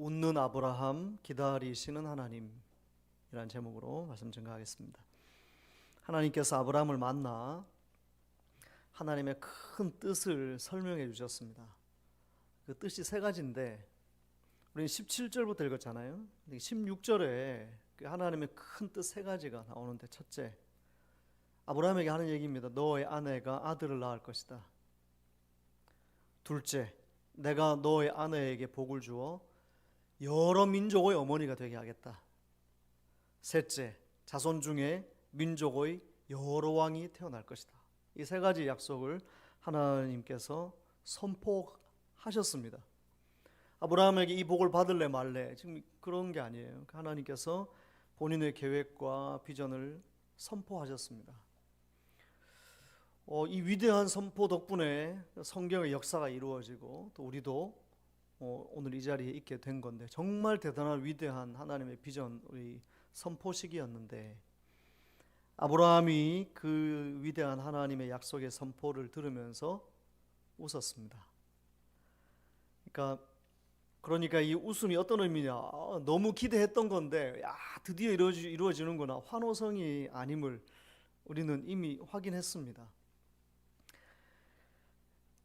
웃는 아브라함 기다리시는 하나님이라는 제목으로 말씀 증가하겠습니다. 하나님께서 아브라함을 만나 하나님의 큰 뜻을 설명해 주셨습니다. 그 뜻이 세 가지인데 우리는 17절부터 읽었잖아요. 16절에 그 하나님의 큰 뜻 세 가지가 나오는데 첫째 아브라함에게 하는 얘기입니다. 너의 아내가 아들을 낳을 것이다. 둘째, 내가 너의 아내에게 복을 주어 여러 민족의 어머니가 되게 하겠다. 셋째, 자손 중에 민족의 여러 왕이 태어날 것이다. 이 세 가지 약속을 하나님께서 선포하셨습니다. 아브라함에게 이 복을 받을래 말래 지금 그런 게 아니에요. 하나님께서 본인의 계획과 비전을 선포하셨습니다. 어, 이 위대한 선포 덕분에 성경의 역사가 이루어지고 또 우리도 어, 오늘 이 자리에 있게 된 건데 정말 대단한 위대한 하나님의 비전 우리 선포식이었는데 아브라함이 그 위대한 하나님의 약속의 선포를 들으면서 웃었습니다. 그러니까 그러니까 이 웃음이 어떤 의미냐? 아, 너무 기대했던 건데 야 드디어 이루어지, 이루어지는구나 환호성이 아님을 우리는 이미 확인했습니다.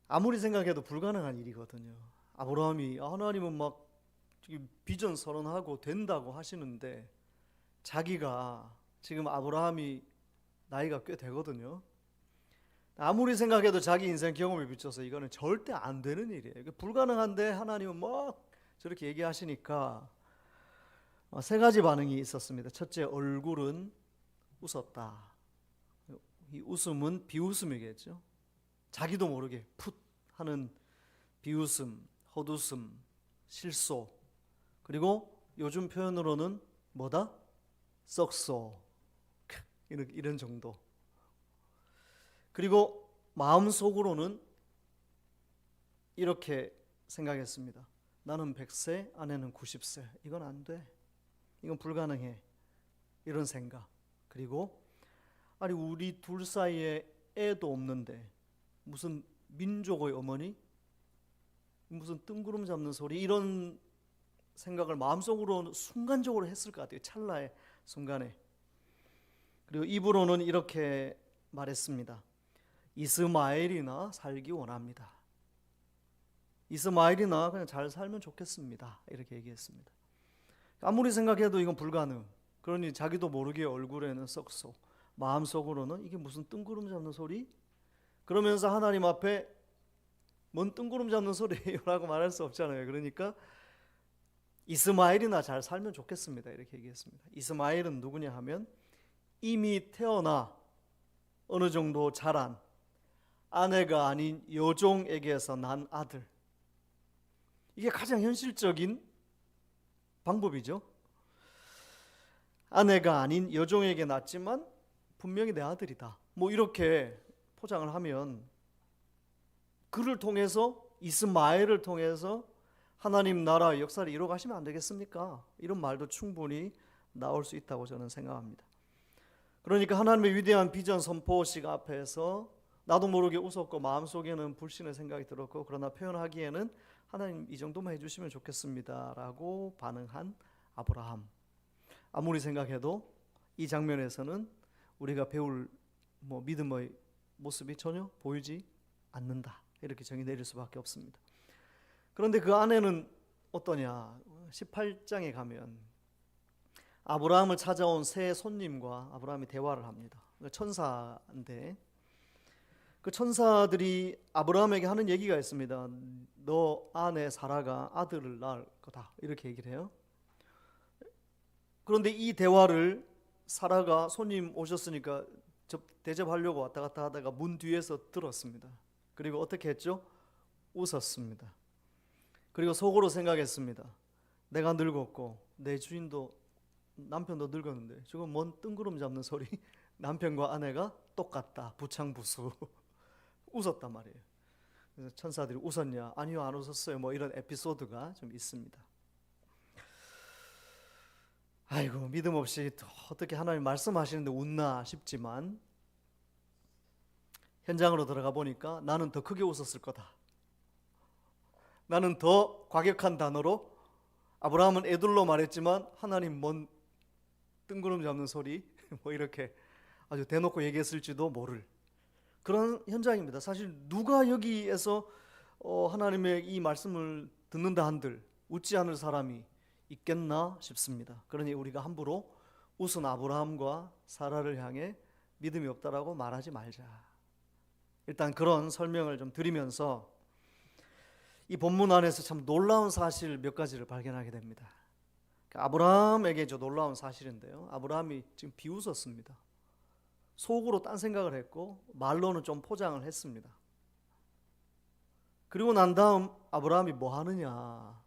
아무리 생각해도 불가능한 일이거든요. 아브라함이 하나님은 막 비전 선언하고 된다고 하시는데 자기가 지금 아브라함이 나이가 꽤 되거든요. 아무리 생각해도 자기 인생 경험에 비춰서 이거는 절대 안 되는 일이에요. 불가능한데 하나님은 막 저렇게 얘기하시니까 어, 세 가지 반응이 있었습니다. 첫째, 얼굴은 웃었다. 이 웃음은 비웃음이겠죠. 자기도 모르게 풋 하는 비웃음, 헛웃음, 실소, 그리고 요즘 표현으로는 뭐다? 썩소 이런, 이런 정도. 그리고 마음 속으로는 이렇게 생각했습니다. 나는 100세, 아내는 90세. 이건 안 돼. 이건 불가능해. 이런 생각. 그리고 아니 우리 둘 사이에 애도 없는데 무슨 민족의 어머니? 무슨 뜬구름 잡는 소리 이런 생각을 마음속으로 순간적으로 했을 것 같아요. 찰나의 순간에. 그리고 입으로는 이렇게 말했습니다. 이스마엘이나 살기 원합니다. 이스마엘이나 그냥 잘 살면 좋겠습니다. 이렇게 얘기했습니다. 아무리 생각해도 이건 불가능. 그러니 자기도 모르게 얼굴에는 썩소, 마음속으로는 이게 무슨 뜬구름 잡는 소리? 그러면서 하나님 앞에 뭔 뜬구름 잡는 소리라고 말할 수 없잖아요. 그러니까 이스마엘이나 잘 살면 좋겠습니다. 이렇게 얘기했습니다. 이스마엘은 누구냐 하면 이미 태어나 어느 정도 자란 아내가 아닌 여종에게서 난 아들. 이게 가장 현실적인 방법이죠. 아내가 아닌 여종에게 낳지만 분명히 내 아들이다. 뭐 이렇게 포장을 하면 그를 통해서 이스마엘을 통해서 하나님 나라 역사를 이루어 가시면 안 되겠습니까? 이런 말도 충분히 나올 수 있다고 저는 생각합니다. 그러니까 하나님의 위대한 비전 선포식 앞에서 나도 모르게 웃었고 마음속에는 불신의 생각이 들었고 그러나 표현하기에는 하나님 이 정도만 해주시면 좋겠습니다라고 반응한 아브라함. 아무리 생각해도 이 장면에서는 우리가 배울 뭐 믿음의 모습이 전혀 보이지 않는다. 이렇게 정의 내릴 수밖에 없습니다. 그런데 그 안에는 어떠냐? 18장에 가면 아브라함을 찾아온 새 손님과 아브라함이 대화를 합니다. 천사인데 그 천사들이 아브라함에게 하는 얘기가 있습니다. 너 아내 사라가 아들을 낳을 거다. 이렇게 얘기를 해요. 그런데 이 대화를 사라가 손님 오셨으니까 대접하려고 왔다 갔다 하다가 문 뒤에서 들었습니다. 그리고 어떻게 했죠? 웃었습니다. 그리고 속으로 생각했습니다. 내가 늙었고 내 주인도 남편도 늙었는데 저건 뭔 뜬구름 잡는 소리? 남편과 아내가 똑같다. 부창부수. 웃었단 말이에요. 그래서 천사들이 웃었냐? 아니요, 안 웃었어요. 뭐 이런 에피소드가 좀 있습니다. 아이고 믿음 없이 어떻게 하나님 말씀하시는데 웃나 싶지만 현장으로 들어가 보니까 나는 더 크게 웃었을 거다. 나는 더 과격한 단어로 아브라함은 애들로 말했지만 하나님 뭔 뜬구름 잡는 소리 뭐 이렇게 아주 대놓고 얘기했을지도 모를 그런 현장입니다. 사실 누가 여기에서 어, 하나님의 이 말씀을 듣는다 한들 웃지 않을 사람이 있겠나 싶습니다. 그러니 우리가 함부로 웃은 아브라함과 사라를 향해 믿음이 없다라고 말하지 말자. 일단 그런 설명을 좀 드리면서 이 본문 안에서 참 놀라운 사실 몇 가지를 발견하게 됩니다. 아브라함에게 저 놀라운 사실인데요. 아브라함이 지금 비웃었습니다. 속으로 딴 생각을 했고 말로는 좀 포장을 했습니다. 그리고 난 다음 아브라함이 뭐 하느냐?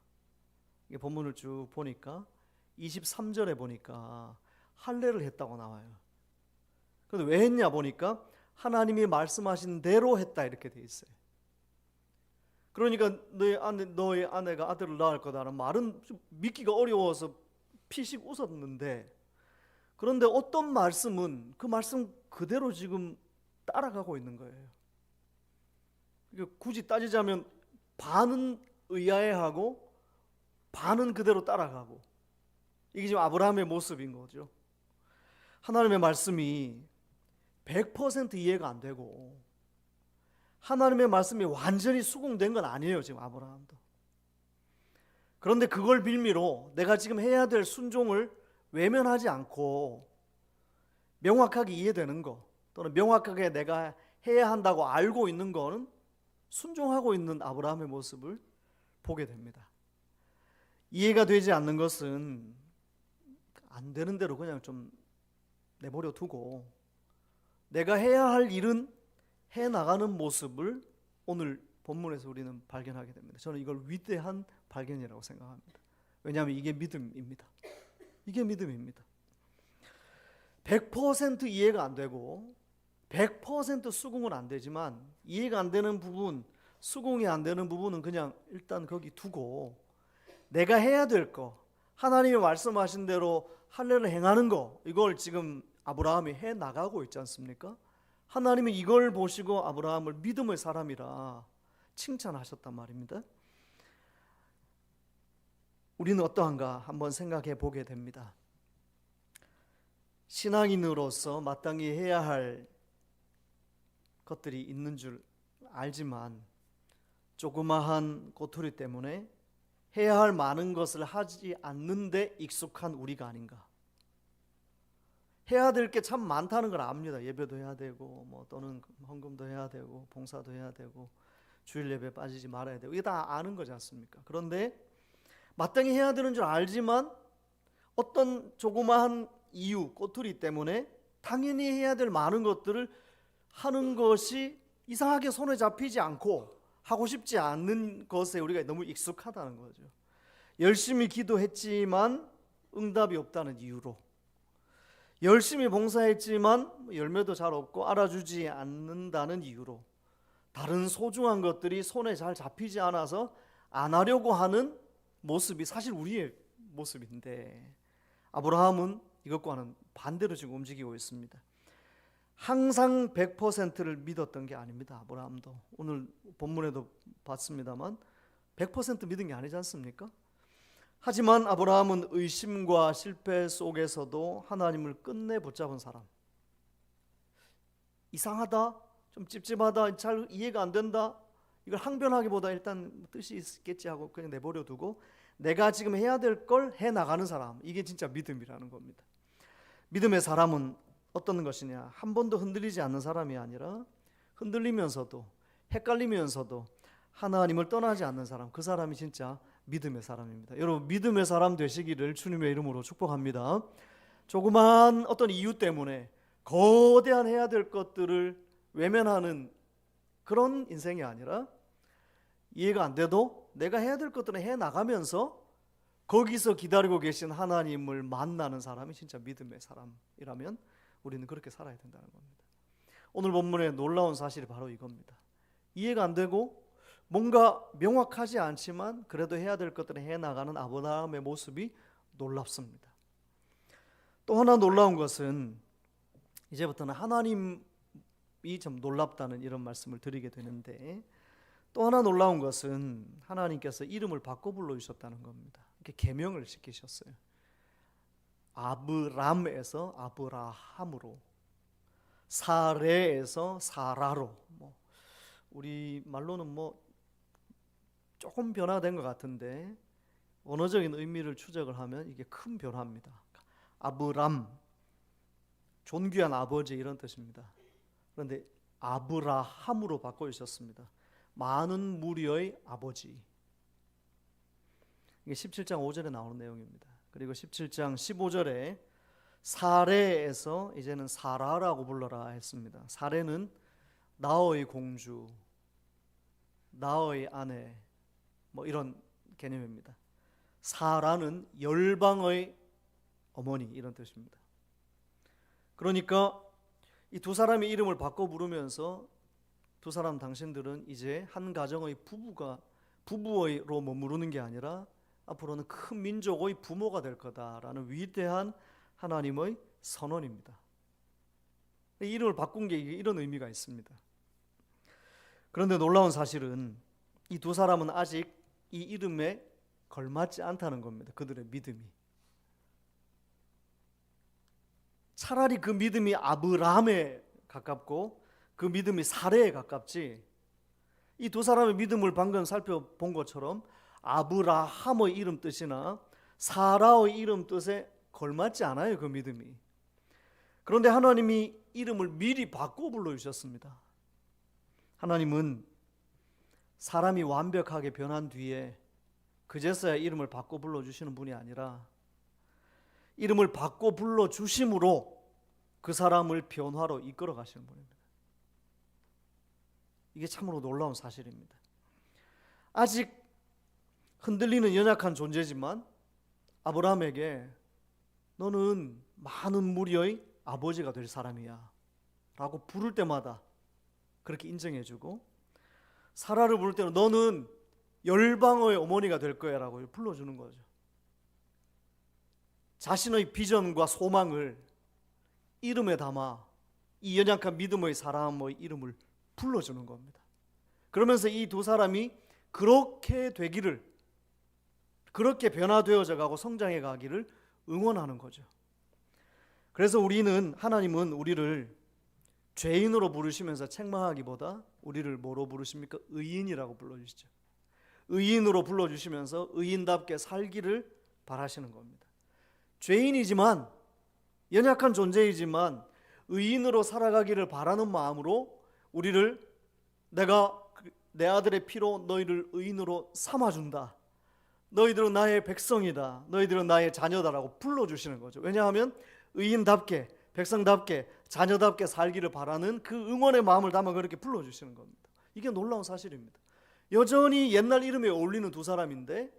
이게 본문을 쭉 보니까 23절에 보니까 할례를 했다고 나와요. 근데 왜 했냐 보니까 하나님이 말씀하신 대로 했다 이렇게 돼 있어요. 그러니까 너의 아내 너의 아내가 아들을 낳을 거다라는 말은 좀 믿기가 어려워서 피식 웃었는데 그런데 어떤 말씀은 그 말씀 그대로 지금 따라가고 있는 거예요. 이게 굳이 따지자면 반은 의아해하고 반은 그대로 따라가고 이게 지금 아브라함의 모습인 거죠. 하나님의 말씀이 100% 이해가 안 되고 하나님의 말씀이 완전히 수긍된 건 아니에요, 지금 아브라함도. 그런데 그걸 빌미로 내가 지금 해야 될 순종을 외면하지 않고 명확하게 이해되는 거 또는 명확하게 내가 해야 한다고 알고 있는 거는 순종하고 있는 아브라함의 모습을 보게 됩니다. 이해가 되지 않는 것은 안 되는 대로 그냥 좀 내버려 두고 내가 해야 할 일은 해 나가는 모습을 오늘 본문에서 우리는 발견하게 됩니다. 저는 이걸 위대한 발견이라고 생각합니다. 왜냐하면 이게 믿음입니다. 이게 믿음입니다. 100% 이해가 안 되고 100% 수긍은 안 되지만 이해가 안 되는 부분, 수긍이 안 되는 부분은 그냥 일단 거기 두고 내가 해야 될 거, 하나님이 말씀하신 대로 할례를 행하는 거 이걸 지금 아브라함이 해 나가고 있지 않습니까? 하나님이 이걸 보시고 아브라함을 믿음의 사람이라 칭찬하셨단 말입니다. 우리는 어떠한가 한번 생각해 보게 됩니다. 신앙인으로서 마땅히 해야 할 것들이 있는 줄 알지만 조그마한 꼬투리 때문에 해야 할 많은 것을 하지 않는데 익숙한 우리가 아닌가. 해야 될 게 참 많다는 걸 압니다. 예배도 해야 되고 뭐 또는 헌금도 해야 되고 봉사도 해야 되고 주일 예배 빠지지 말아야 되고 이게 다 아는 거지 않습니까? 그런데 마땅히 해야 되는 줄 알지만 어떤 조그마한 이유, 꼬투리 때문에 당연히 해야 될 많은 것들을 하는 것이 이상하게 손에 잡히지 않고 하고 싶지 않는 것에 우리가 너무 익숙하다는 거죠. 열심히 기도했지만 응답이 없다는 이유로 열심히 봉사했지만 열매도 잘 없고 알아주지 않는다는 이유로 다른 소중한 것들이 손에 잘 잡히지 않아서 안 하려고 하는 모습이 사실 우리의 모습인데 아브라함은 이것과는 반대로 지금 움직이고 있습니다. 항상 100%를 믿었던 게 아닙니다. 아브라함도 오늘 본문에도 봤습니다만 100% 믿은 게 아니지 않습니까? 하지만 아브라함은 의심과 실패 속에서도 하나님을 끝내 붙잡은 사람. 이상하다, 좀 찝찝하다, 잘 이해가 안 된다. 이걸 항변하기보다 일단 뜻이 있겠지 하고 그냥 내버려 두고 내가 지금 해야 될 걸 해 나가는 사람. 이게 진짜 믿음이라는 겁니다. 믿음의 사람은 어떤 것이냐? 한 번도 흔들리지 않는 사람이 아니라 흔들리면서도 헷갈리면서도 하나님을 떠나지 않는 사람. 그 사람이 진짜 믿음의 사람입니다. 여러분 믿음의 사람 되시기를 주님의 이름으로 축복합니다. 조그만 어떤 이유 때문에 거대한 해야 될 것들을 외면하는 그런 인생이 아니라 이해가 안 돼도 내가 해야 될 것들은 해 나가면서 거기서 기다리고 계신 하나님을 만나는 사람이 진짜 믿음의 사람이라면 우리는 그렇게 살아야 된다는 겁니다. 오늘 본문의 놀라운 사실이 바로 이겁니다. 이해가 안 되고 뭔가 명확하지 않지만 그래도 해야 될 것들을 해 나가는 아브라함의 모습이 놀랍습니다. 또 하나 놀라운 것은 이제부터는 하나님이 좀 놀랍다는 이런 말씀을 드리게 되는데 또 하나 놀라운 것은 하나님께서 이름을 바꿔 불러 주셨다는 겁니다. 이렇게 계명을 시키셨어요. 아브람에서 아브라함으로 사레에서 사라로 뭐 우리 말로는 뭐 조금 변화된 것 같은데 언어적인 의미를 추적을 하면 이게 큰 변화입니다. 아브람 존귀한 아버지 이런 뜻입니다. 그런데 아브라함으로 바꿔 주셨습니다. 많은 무리의 아버지. 이게 17장 5절에 나오는 내용입니다. 그리고 17장 15절에 사레에서 이제는 사라라고 불러라 했습니다. 사레는 나의 공주, 나의 아내 뭐 이런 개념입니다. 사라는 열방의 어머니 이런 뜻입니다. 그러니까 이 두 사람의 이름을 바꿔 부르면서 두 사람 당신들은 이제 한 가정의 부부가 부부로 머무르는 게 아니라 앞으로는 큰 민족의 부모가 될 거다라는 위대한 하나님의 선언입니다. 이 이름을 바꾼 게 이런 의미가 있습니다. 그런데 놀라운 사실은 이 두 사람은 아직 이 이름에 걸맞지 않다는 겁니다. 그들의 믿음이. 차라리 그 믿음이 아브라함에 가깝고 그 믿음이 사례에 가깝지. 이 두 사람의 믿음을 방금 살펴본 것처럼 아브라함의 이름 뜻이나 사라의 이름 뜻에 걸맞지 않아요. 그 믿음이. 그런데 하나님이 이름을 미리 바꿔 불러 주셨습니다. 하나님은 사람이 완벽하게 변한 뒤에 그제서야 이름을 바꿔 불러 주시는 분이 아니라 이름을 바꿔 불러 주심으로 그 사람을 변화로 이끌어 가시는 분입니다. 이게 참으로 놀라운 사실입니다. 아직 흔들리는 연약한 존재지만 아브라함에게 너는 많은 무리의 아버지가 될 사람이야. 라고 부를 때마다 그렇게 인정해 주고 사라를 부를 때는 너는 열방의 어머니가 될 거야 라고 불러주는 거죠. 자신의 비전과 소망을 이름에 담아 이 연약한 믿음의 사람의 이름을 불러주는 겁니다. 그러면서 이 두 사람이 그렇게 되기를 그렇게 변화되어져 가고 성장해 가기를 응원하는 거죠. 그래서 우리는 하나님은 우리를 죄인으로 부르시면서 책망하기보다 우리를 뭐로 부르십니까? 의인이라고 불러주시죠. 의인으로 불러주시면서 의인답게 살기를 바라시는 겁니다. 죄인이지만 연약한 존재이지만 의인으로 살아가기를 바라는 마음으로 우리를 내가 내 아들의 피로 너희를 의인으로 삼아준다. 너희들은 나의 백성이다. 너희들은 나의 자녀다라고 불러주시는 거죠. 왜냐하면 의인답게 백성답게 자녀답게 살기를 바라는 그 응원의 마음을 담아 그렇게 불러주시는 겁니다. 이게 놀라운 사실입니다. 여전히 옛날 이름에 어울리는 두 사람인데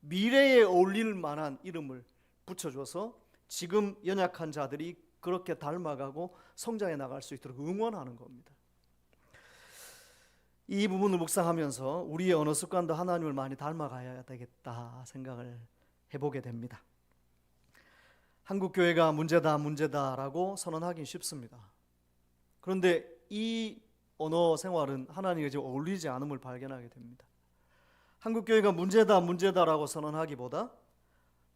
미래에 어울릴 만한 이름을 붙여줘서 지금 연약한 자들이 그렇게 닮아가고 성장해 나갈 수 있도록 응원하는 겁니다. 이 부분을 묵상하면서 우리의 언어 습관도 하나님을 많이 닮아가야 되겠다 생각을 해보게 됩니다. 한국 교회가 문제다 문제다라고 선언하기 쉽습니다. 그런데 이 언어 생활은 하나님과 지금 어울리지 않음을 발견하게 됩니다. 한국 교회가 문제다 문제다라고 선언하기보다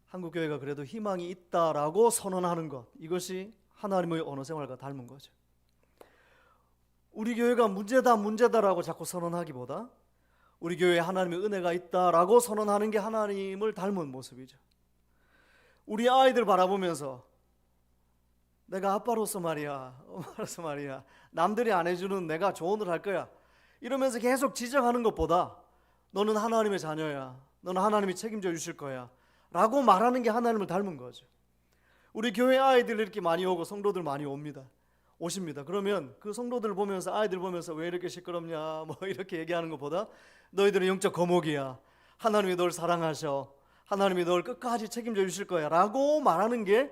한국 교회가 그래도 희망이 있다라고 선언하는 것 이것이 하나님의 언어 생활과 닮은 거죠. 우리 교회가 문제다 문제다라고 자꾸 선언하기보다 우리 교회에 하나님의 은혜가 있다라고 선언하는 게 하나님을 닮은 모습이죠. 우리 아이들 바라보면서 내가 아빠로서 말이야, 엄마로서 말이야, 남들이 안 해주는 내가 조언을 할 거야. 이러면서 계속 지적하는 것보다 너는 하나님의 자녀야. 너는 하나님이 책임져 주실 거야. 라고 말하는 게 하나님을 닮은 거죠. 우리 교회 아이들 이렇게 많이 오고 성도들 많이 옵니다. 오십니다. 그러면 그 성도들 보면서 아이들 보면서 왜 이렇게 시끄럽냐 뭐 이렇게 얘기하는 것보다 너희들은 영적 거목이야. 하나님이 널 사랑하셔. 하나님이 널 끝까지 책임져 주실 거야. 라고 말하는 게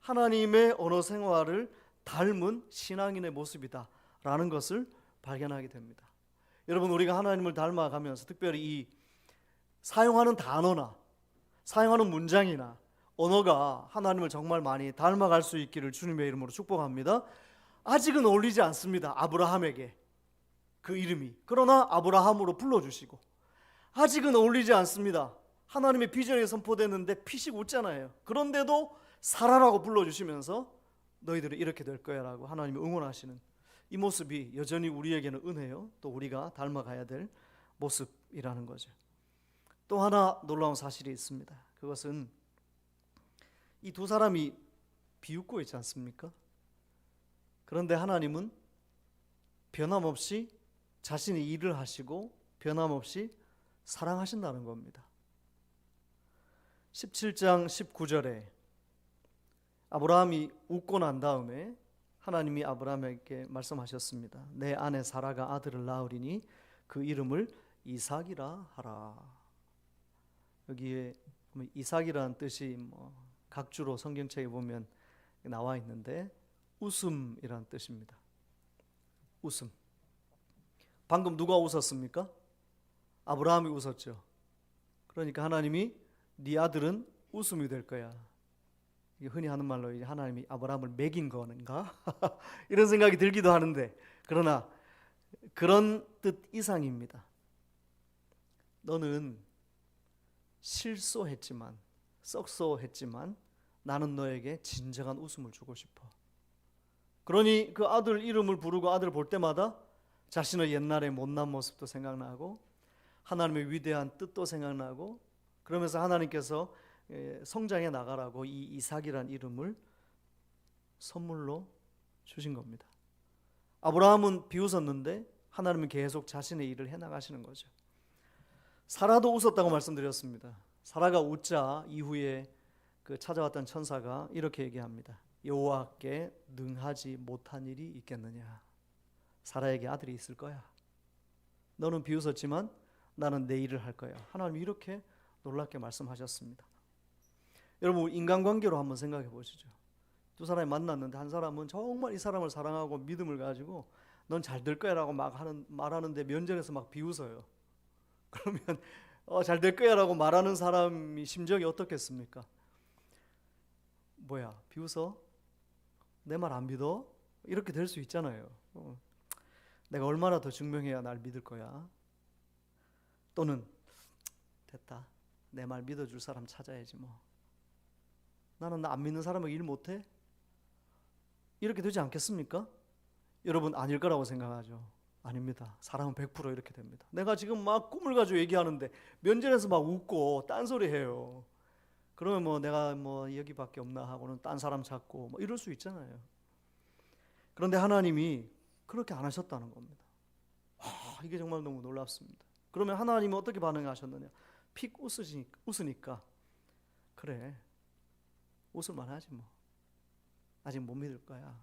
하나님의 언어 생활을 닮은 신앙인의 모습이다. 라는 것을 발견하게 됩니다. 여러분, 우리가 하나님을 닮아가면서 특별히 이 사용하는 단어나 사용하는 문장이나 언어가 하나님을 정말 많이 닮아갈 수 있기를 주님의 이름으로 축복합니다. 아직은 어울리지 않습니다. 아브라함에게 그 이름이. 그러나 아브라함으로 불러주시고 아직은 어울리지 않습니다. 하나님의 비전이 선포됐는데 피식 웃잖아요. 그런데도 살아라고 불러주시면서 너희들은 이렇게 될 거야라고 하나님이 응원하시는 이 모습이 여전히 우리에게는 은혜요. 또 우리가 닮아가야 될 모습이라는 거죠. 또 하나 놀라운 사실이 있습니다. 그것은 이 두 사람이 비웃고 있지 않습니까? 그런데 하나님은 변함없이 자신의 일을 하시고 변함없이 사랑하신다는 겁니다. 17장 19절에 아브라함이 웃고 난 다음에 하나님이 아브라함에게 말씀하셨습니다. 내 아내 사라가 아들을 낳으리니 그 이름을 이삭이라 하라. 여기에 이삭이라는 뜻이 뭐 각주로 성경책에 보면 나와 있는데 웃음이라는 뜻입니다. 웃음. 방금 누가 웃었습니까? 아브라함이 웃었죠. 그러니까 하나님이 네 아들은 웃음이 될 거야. 흔히 하는 말로 하나님이 아브라함을 매긴 거는가? 이런 생각이 들기도 하는데 그러나 그런 뜻 이상입니다. 너는 실소했지만 썩소했지만 나는 너에게 진정한 웃음을 주고 싶어. 그러니 그 아들 이름을 부르고 아들 볼 때마다 자신의 옛날의 못난 모습도 생각나고 하나님의 위대한 뜻도 생각나고 그러면서 하나님께서 예, 성장해 나가라고 이 이삭이란 이름을 선물로 주신 겁니다. 아브라함은 비웃었는데 하나님은 계속 자신의 일을 해 나가시는 거죠. 사라도 웃었다고 말씀드렸습니다. 사라가 웃자 이후에 그 찾아왔던 천사가 이렇게 얘기합니다. 여호와께 능하지 못한 일이 있겠느냐? 사라에게 아들이 있을 거야. 너는 비웃었지만 나는 내 일을 할 거야. 하나님 이렇게 놀랍게 말씀하셨습니다. 여러분 인간관계로 한번 생각해 보시죠. 두 사람이 만났는데 한 사람은 정말 이 사람을 사랑하고 믿음을 가지고 넌 잘 될 거야라고 막 하는 말하는데 면전에서 막 비웃어요. 그러면 어, 잘 될 거야라고 말하는 사람이 심정이 어떻겠습니까? 뭐야 비웃어? 내 말 안 믿어? 이렇게 될 수 있잖아요. 어, 내가 얼마나 더 증명해야 날 믿을 거야? 또는 됐다. 내 말 믿어줄 사람 찾아야지 뭐. 나는 나 안 믿는 사람에게 일 못해? 이렇게 되지 않겠습니까? 여러분 아닐 거라고 생각하죠. 아닙니다. 사람은 100% 이렇게 됩니다. 내가 지금 막 꿈을 가지고 얘기하는데 면전에서 막 웃고 딴소리 해요. 그러면 뭐 내가 뭐 여기밖에 없나 하고는 딴 사람 찾고 뭐 이럴 수 있잖아요. 그런데 하나님이 그렇게 안 하셨다는 겁니다. 와, 이게 정말 너무 놀랍습니다. 그러면 하나님은 어떻게 반응하셨느냐? 픽 웃으시니까, 웃으니까 그래 웃을만 하지 뭐 아직 못 믿을 거야.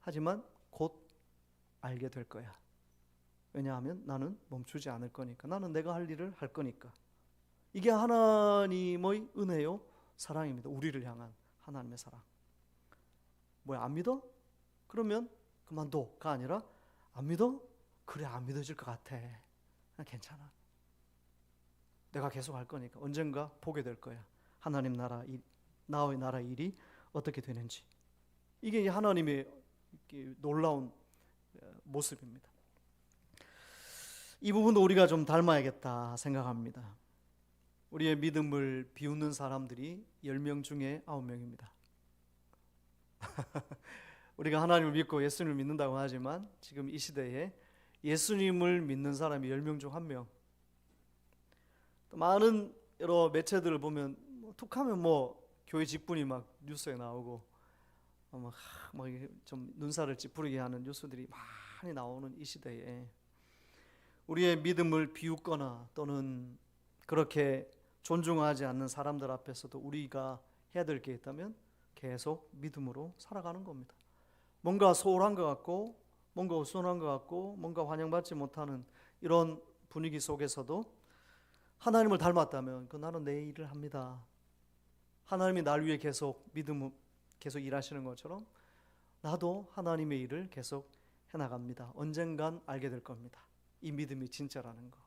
하지만 곧 알게 될 거야. 왜냐하면 나는 멈추지 않을 거니까. 나는 내가 할 일을 할 거니까. 이게 하나님의 은혜요, 사랑입니다. 우리를 향한 하나님의 사랑. 뭐야, 안 믿어? 그러면 그만둬가 아니라 안 믿어? 그래, 안 믿어질 것 같아. 난 괜찮아. 내가 계속 할 거니까 언젠가 보게 될 거야. 하나님 나라 일, 나의 나라 일이 어떻게 되는지. 이게 하나님의 놀라운 어, 모습입니다. 이 부분도 우리가 좀 닮아야겠다 생각합니다. 우리의 믿음을 비웃는 사람들이 10명 중에 9명입니다. 우리가 하나님을 믿고 예수님을 믿는다고 하지만 지금 이 시대에 예수님을 믿는 사람이 10명 중 1명. 많은 여러 매체들을 보면 뭐 툭하면 뭐 교회 직분이 막 뉴스에 나오고 어, 막좀 눈살을 찌푸리게 하는 뉴스들이 많이 나오는 이 시대에 우리의 믿음을 비웃거나 또는 그렇게 존중하지 않는 사람들 앞에서도 우리가 해야 될 게 있다면 계속 믿음으로 살아가는 겁니다. 뭔가 소홀한 것 같고 뭔가 우순한 것 같고 뭔가 환영받지 못하는 이런 분위기 속에서도 하나님을 닮았다면 그 나는 내 일을 합니다. 하나님이 날 위해 계속 믿음 계속 일하시는 것처럼 나도 하나님의 일을 계속 해 나갑니다. 언젠간 알게 될 겁니다. 이 믿음이 진짜라는 거.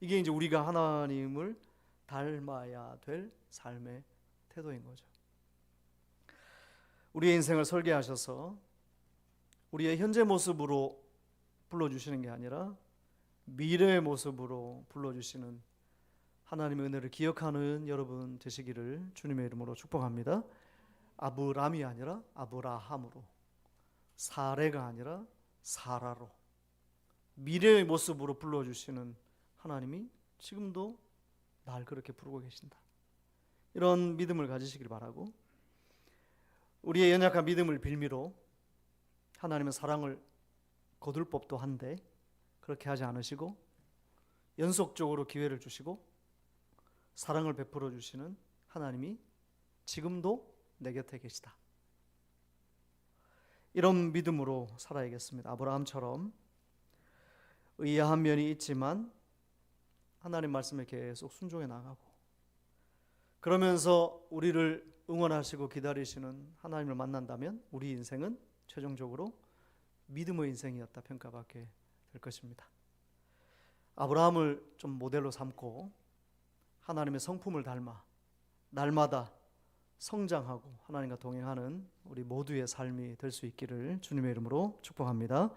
이게 이제 우리가 하나님을 닮아야 될 삶의 태도인 거죠. 우리의 인생을 설계하셔서 우리의 현재 모습으로 불러주시는 게 아니라 미래의 모습으로 불러주시는 하나님의 은혜를 기억하는 여러분 되시기를 주님의 이름으로 축복합니다. 아브람이 아니라 아브라함으로 사례가 아니라 사라로 미래의 모습으로 불러주시는 하나님이 지금도 날 그렇게 부르고 계신다. 이런 믿음을 가지시길 바라고 우리의 연약한 믿음을 빌미로 하나님의 사랑을 거둘 법도 한데 그렇게 하지 않으시고 연속적으로 기회를 주시고 사랑을 베풀어 주시는 하나님이 지금도 내 곁에 계시다. 이런 믿음으로 살아야겠습니다. 아브라함처럼 의아한 면이 있지만 하나님 말씀에 계속 순종해 나가고 그러면서 우리를 응원하시고 기다리시는 하나님을 만난다면 우리 인생은 최종적으로 믿음의 인생이었다 평가받게 될 것입니다. 아브라함을 좀 모델로 삼고 하나님의 성품을 닮아 날마다 성장하고 하나님과 동행하는 우리 모두의 삶이 될 수 있기를 주님의 이름으로 축복합니다.